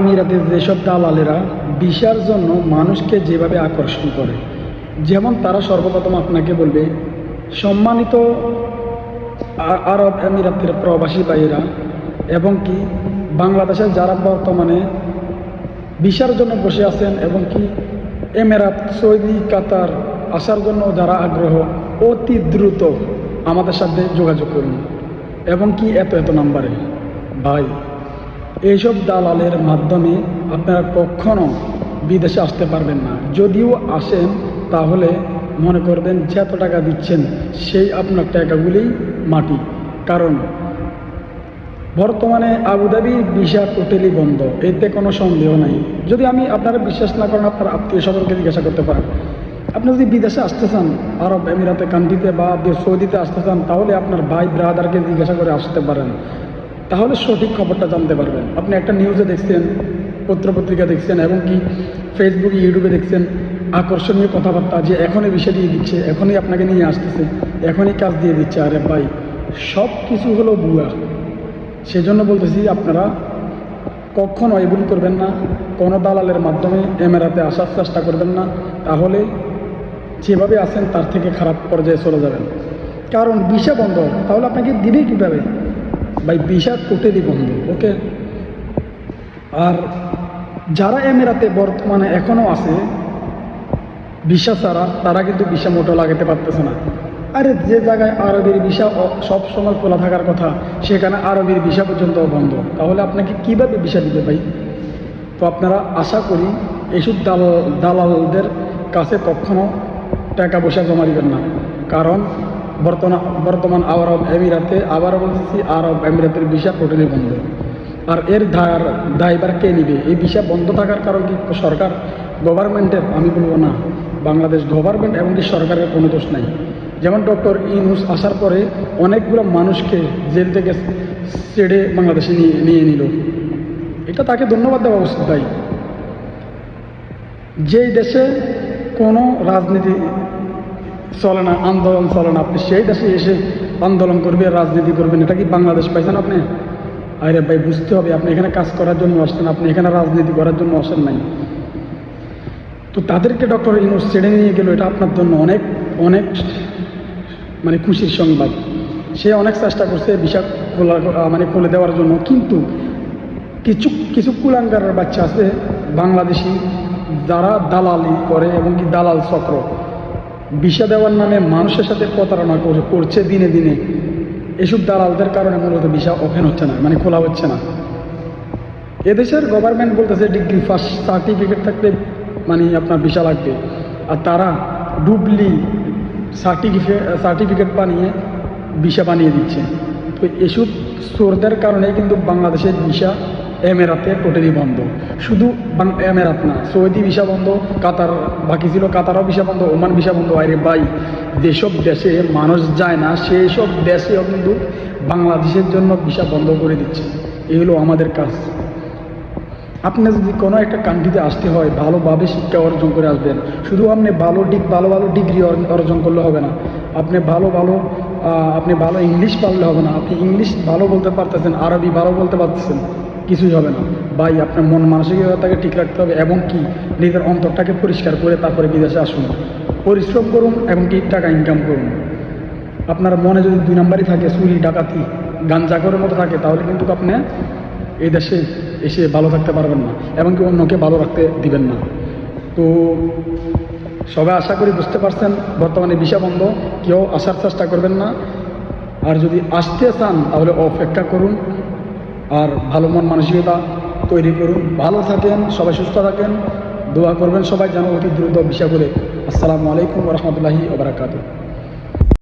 আমিরাতে যেসব দালালেরা ভিসার জন্য মানুষকে যেভাবে আকর্ষণ করে, যেমন তারা সর্বপ্রথম আপনাকে বলবে, সম্মানিত আরব আমিরাতের প্রবাসী ভাইয়েরা এবং কি বাংলাদেশের যারা বর্তমানে ভিসার জন্য বসে আছেন এবং কি এমেরাত, সৌদি, কাতার আসার জন্য যারা আগ্রহ, অতি দ্রুত আমাদের সাথে যোগাযোগ করুন। এবং কি এত এত নাম্বারে? ভাই এইসব দালালের মাধ্যমে আপনারা কখনো বিদেশে আসতে পারবেন না। যদিও আসেন, তাহলে মনে করবেন যত টাকা দিচ্ছেন, সেই আপনার টাকাগুলি মাটি। কারণ বর্তমানে আবুধাবির ভিসা টোটালি বন্ধ, এতে কোনো সন্দেহ নাই। যদি আমি আপনারা বিশ্বাস না করেন, আপনার আত্মীয় স্বজনকে জিজ্ঞাসা করতে পারেন। আপনি যদি বিদেশে আসতে চান, আরব আমিরাতে কান্ট্রিতে বা সৌদিতে আসতে চান, তাহলে আপনার ভাই ব্রাদারকে জিজ্ঞাসা করে আসতে পারেন। তাহলে সঠিক খবরটা জানতে পারবেন। আপনি একটা নিউজে দেখছেন, পত্রপত্রিকা দেখছেন, এবং কি ফেসবুক ইউটিউবে দেখছেন, আকর্ষণীয় কথাবার্তা যে এখনই বিষয় দিয়ে দিচ্ছে, এখনই আপনাকে নিয়ে আসতেছে, এখনই কাজ দিয়ে দিচ্ছে। আরে ভাই সব কিছু হলো বুয়া সেজন্য বলতেছি আপনারা কখনো এগুলি করবেন না, কোনো দালালের মাধ্যমে এমেরাতে আসার চেষ্টা করবেন না, তাহলে যেভাবে আসেন তার থেকে খারাপ পর্যায়ে চলে যাবেন। কারণ বিষা বন্ধ, তাহলে আপনাকে দিবে কীভাবে? ভাই বিষা টোটালি বন্ধ, ওকে? আর যারা এমেরাতে বর্তমানে এখনও আছে ভিসা ছাড়া তারা কিন্তু ভিসা মোটো লাগাতে পারতেছে না। আরে, যে জায়গায় আরবের ভিসা সব সময় খোলা থাকার কথা, সেখানে আরবের ভিসা পর্যন্ত বন্ধ। তাহলে আপনাকে কীভাবে ভিসা দিতে ভাই? তো আপনারা আশা করি এইসব দালাল দালালদের কাছে কখনো টাকা পয়সা জমা দিবেন না। কারণ বর্তমান আরব এমিরাতে, আবারও বলতেছি আরব আমিরাতের ভিসা টোটালি বন্ধ। আর এর ধার দায়বার কে নিবে? এই ভিসা বন্ধ থাকার কারণ কি সরকার গভর্নমেন্টের আমি বলব না। বাংলাদেশ গভর্নমেন্ট এবং কি সরকারের কোনো দোষ নাই। যেমন ডক্টর ইনুস আসার পরে অনেকগুলো মানুষকে জেল থেকে ছেড়ে বাংলাদেশে নিয়ে নিয়ে নিল। এটা তাকে ধন্যবাদ দেওয়া উচিত তাই যেই দেশে কোনো রাজনীতি চলে না, আন্দোলন চলে না। আপনি সেই দেশে এসে আন্দোলন করবে, রাজনীতি করবেন, এটা কি বাংলাদেশ পাইছেন আপনি? আরে ভাই, বুঝতে হবে, আপনি এখানে কাজ করার জন্য আসছেন, আপনি এখানে রাজনীতি করার জন্য আসেন নাই। তো তাদেরকে ডক্টর ইউনুস ছেড়ে নিয়ে গেল, এটা আপনার জন্য অনেক অনেক মানে খুশির সংবাদ। সে অনেক চেষ্টা করছে বিষা মানে খুলে দেওয়ার জন্য, কিন্তু কিছু কিছু কুলাঙ্গারের বাচ্চা আছে, বাংলাদেশি, যারা দালালি করে এবং কি দালাল চক্র। বিষা দেওয়ার নামে মানুষের সাথে প্রতারণা করে করছে দিনে দিনে। এসব দালালদের কারণে মূলত ভিসা ওপেন হচ্ছে না মানে খোলা হচ্ছে না। এদেশের গভর্নমেন্ট বলতেছে ডিগ্রি ফার্স্ট সার্টিফিকেট থাকলে মানে আপনার ভিসা লাগবে। আর তারা ডুবলি সার্টিফিকেট সার্টিফিকেট বানিয়ে ভিসা বানিয়ে দিচ্ছে। তো এসব সোরদের কারণে কিন্তু বাংলাদেশের ভিসা এমেরাতে টোটালি বন্ধ। শুধু এমেরাত না, সৌদি ভিসা বন্ধ, কাতার, বাকি ছিল কাতারও ভিসা বন্ধ, ওমান ভিসা বন্ধ। আরে ভাই, যেসব দেশে মানুষ যায় না সেই সব দেশেও কিন্তু বাংলাদেশের জন্য ভিসা বন্ধ করে দিচ্ছে। এগুলো আমাদের কাজ। আপনি যদি কোনো একটা কান্ট্রিতে আসতে হয়, ভালোভাবে শিক্ষা অর্জন করে আসবেন। শুধু আপনি ভালো ডিগ ভালো ভালো ডিগ্রি অর্জন করলে হবে না। আপনি ভালো ভালো আপনি ভালো ইংলিশ পারলে হবে না। আপনি ইংলিশ ভালো বলতে পারতেছেন আরবি ভালো বলতে পারতেছেন। কিছুই হবে না। ভাই, আপনার মন মানসিকতাকে ঠিক রাখতে হবে এবং কি? নিজের অন্তরটাকে পরিষ্কার করে তারপরে বিদেশে আসুন। পরিশ্রম করুন এবং কি টাকা ইনকাম করুন। আপনার মনে যদি দুই নাম্বারই থাকে, চুরি, ডাকাতি গাঞ্জাকরের মতো থাকে, তাহলে কিন্তু আপনি এই দেশে এসে ভালো থাকতে পারবেন না এবং কি অন্যকে ভালো রাখতে দিবেন না। তো সবাই আশা করি বুঝতে পারছেন, বর্তমানে ভিসা বন্ধ, কেউ আসার চেষ্টা করবেন না। আর যদি আসতে চান, তাহলে অপেক্ষা করুন। আর ভালো মন মানসিকতা তৈরি করুন। ভালো থাকেন, সবাই সুস্থ থাকেন। দোয়া করবেন সবাই যেন অতি দ্রুত বিষয় করে আসসালামু আলাইকুম রহমতুল্লাহি ওবরাকাতু